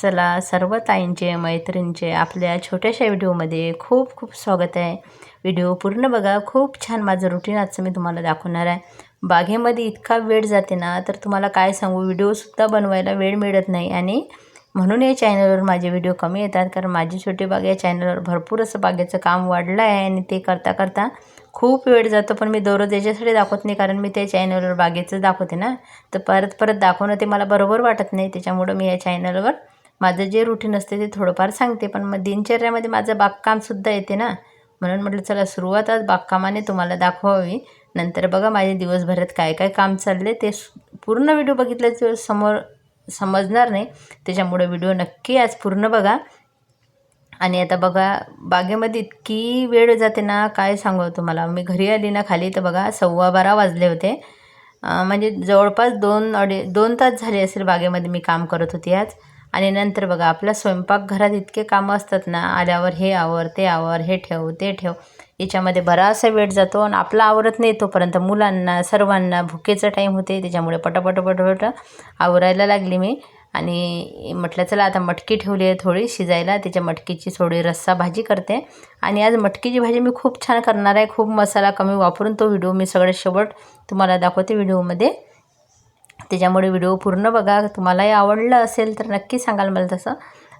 चला सर्व ताईंचे मैत्रिणींचे आपल्या छोट्याशा व्हिडिओमध्ये खूप खूप स्वागत आहे. व्हिडिओ पूर्ण बघा खूप छान माझं रुटीन आजचं मी तुम्हाला दाखवणार आहे. बागेमध्ये इतका वेळ जाते ना तर तुम्हाला काय सांगू व्हिडिओसुद्धा बनवायला वेळ मिळत नाही आणि म्हणून या चॅनलवर माझे व्हिडिओ कमी येतात कारण माझी छोटी बाग या चॅनलवर भरपूर असं बागेचं काम वाढलं आहे आणि ते करता करता खूप वेळ जातो. पण मी दररोज याच्यासाठी दाखवत नाही कारण मी त्या चॅनलवर बागेचं दाखवते ना. तर परत परत दाखवणं ते मला बरोबर वाटत नाही त्याच्यामुळं मी या चॅनलवर माझं जे रुटीन असते ते थोडंफार सांगते पण मग दिनचर्यामध्ये माझं बागकामसुद्धा येते ना. म्हणून म्हटलं चला सुरुवात आज बागकामाने तुम्हाला दाखवावी. नंतर बघा माझे दिवसभरात काय काय काम चालले ते पूर्ण व्हिडिओ बघितल्याचं समोर समजणार नाही त्याच्यामुळे व्हिडिओ नक्की आज पूर्ण बघा. आणि आता बघा बागेमध्ये इतकी वेळ जाते ना काय सांगू तुम्हाला. मी घरी आली ना खाली तर बघा सव्वा बारा वाजले होते. म्हणजे जवळपास दोन अडे दोन तास झाले असेल बागेमध्ये मी काम करत होती आज. आणि नंतर बघा आपल्या स्वयंपाकघरात इतके कामं असतात ना आल्यावर हे आवर ते आवर हे ठेव ते ठेव. याच्यामध्ये बराचसा वेळ जातो आणि आपला आवरत नाही तोपर्यंत मुलांना सर्वांना भुकेचा टाईम होते त्याच्यामुळे पटापट पटापट आवरायला लागली मी. आणि म्हटलं चला आता मटकी ठेवली आहे थोडी शिजायला त्याच्या मटकीची थोडी रस्सा भाजी करते. आणि आज मटकीची भाजी मी खूप छान करणार आहे खूप मसाला कमी वापरून तो व्हिडिओ मी सगळ्यात शेवट तुम्हाला दाखवते व्हिडिओमध्ये. त्याच्यामुळे व्हिडिओ पूर्ण बघा. तुम्हालाही आवडलं असेल तर नक्की सांगाल मला तसं.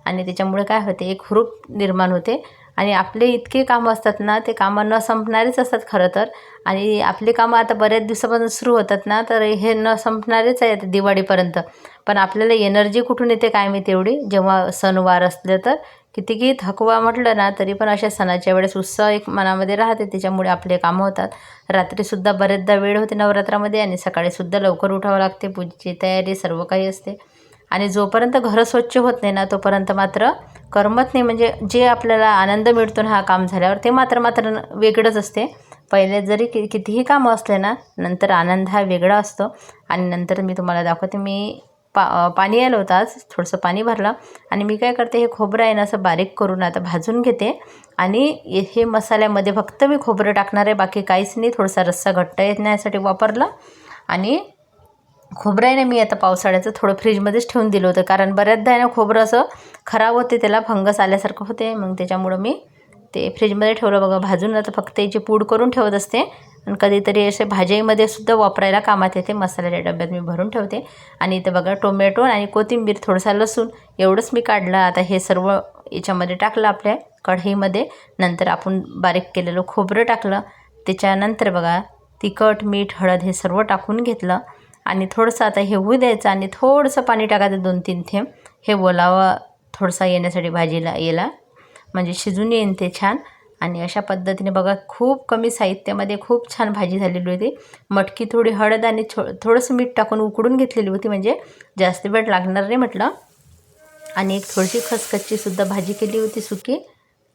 आणि त्याच्यामुळे काय होते एक हुरूप निर्माण होते. आणि आपले इतके कामं असतात ना ते कामं न संपणारेच असतात खरं तर. आणि आपली कामं आता बऱ्याच दिवसापासून सुरू होतात ना तर हे न संपणारेच आहे दिवाळीपर्यंत. पण आपल्याला एनर्जी कुठून येते काय मी तेवढी जेव्हा सणवार असले तर. कितीही थकवा म्हटलं ना तरी पण अशा सणाच्या वेळेस उत्साह एक मनामध्ये राहते. त्याच्यामुळे आपले कामं होतात. रात्रीसुद्धा बरेचदा वेळ होते नवरात्रामध्ये आणि सकाळीसुद्धा लवकर उठावं लागते. पूजेची तयारी सर्व काही असते. आणि जोपर्यंत घरं स्वच्छ होत नाही ना तोपर्यंत मात्र करमत नाही. म्हणजे जे आपल्याला आनंद मिळतो ना हा काम झाल्यावर ते मात्र मात्र वेगळंच असते. पहिले जरी कि कितीही कामं असले ना नंतर आनंद हा वेगळा असतो. आणि नंतर मी तुम्हाला दाखवते मी पा पाणी आलं होतं आज थोडंसं पाणी भरलं. आणि मी काय करते हे खोबरं आहे ना असं बारीक करून आता भाजून घेते. आणि हे मसाल्यामध्ये फक्त मी खोबरं टाकणार आहे बाकी काहीच नाही. थोडासा रस्सा घट्ट येण्यासाठी वापरला. आणि खोबरं आहे ना मी आता पावसाळ्याचं थोडं फ्रीजमध्येच ठेवून दिलं होतं. कारण बऱ्याचदा आहे ना खोबरं असं खराब होते त्याला फंगस आल्यासारखं होते. मग त्याच्यामुळं मी ते फ्रीजमध्ये ठेवलं. बघा भाजून आता फक्त याची पूड करून ठेवत असते. आणि कधीतरी असे भाजीमध्ये सुद्धा वापरायला कामात येते. मसाल्याच्या डब्यात मी भरून ठेवते. आणि इथं बघा टोमॅटो आणि कोथिंबीर थोडासा लसूण एवढंच मी काढलं. आता हे सर्व याच्यामध्ये टाकलं आपल्या कढईमध्ये. नंतर आपण बारीक केलेलं खोबरं टाकलं. त्याच्यानंतर बघा तिखट मीठ हळद हे सर्व टाकून घेतलं. आणि थोडंसं आता हे होऊ द्यायचं आणि थोडंसं पाणी टाकायचं दोन तीन थेंब. हे ओलावा थोडसा येण्यासाठी भाजीला याला म्हणजे शिजून येईन ते छान. आणि अशा पद्धतीने बघा खूप कमी साहित्यामध्ये खूप छान भाजी झालेली होती. मटकी थोडी हळद आणि छो थोडंसं मीठ टाकून उकडून घेतलेली होती म्हणजे जास्त वेळ लागणार नाही म्हटलं. आणि एक थोडीशी खसखसचीसुद्धा भाजी केली होती सुकी.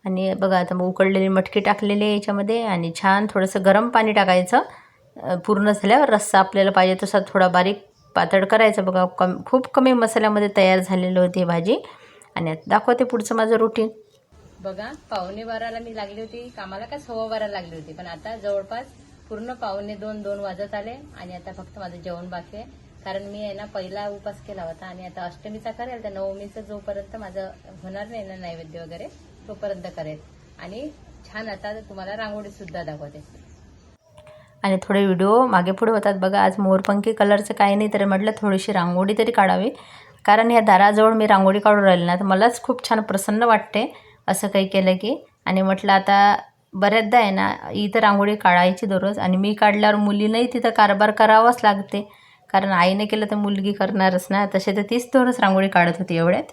आणि बघा आता मग उकडलेली मटकी टाकलेली याच्यामध्ये आणि छान थोडंसं गरम पाणी टाकायचं. पूर्ण झाल्यावर रस्सा आपल्याला पाहिजे तसा थोडा बारीक पातळ करायचं. बघा कम खूप कमी मसाल्यामध्ये तयार झालेली होती भाजी. आणि दाखवते पुढचं माझं रुटीन बघा पावणे बाराला मी लागली होती. कामाला का सव्वा बारा लागली होती? पण आता जवळपास पूर्ण पावणे दोन दोन वाजत आले आणि आता फक्त माझं जेवण बाकी आहे. कारण मी आहे ना पहिला उपास केला होता आणि आता अष्टमीचा करेल तर नवमीचं जोपर्यंत माझं होणार नाही ना नैवेद्य वगैरे तोपर्यंत करेल. आणि छान आता तुम्हाला रांगोळी सुद्धा दाखवते. आणि थोडे व्हिडिओ मागे पुढे होतात बघा आज मोरपंखी कलरचं काही नाही तरी म्हटलं थोडीशी रांगोळी तरी काढावी. कारण ह्या दाराजवळ मी रांगोळी काढून राहिली ना तर मलाच खूप छान प्रसन्न वाटते. असं काही केलं की. आणि म्हटलं आता बऱ्याचदा आहे ना इथं रांगोळी काढायची दररोज. आणि मी काढल्यावर मुलीनंही तिथं कारभार करावाच लागते. कारण आईने केलं तर मुलगी करणारच ना. तसे तर तीच दररोज रांगोळी काढत होती एवढ्यात.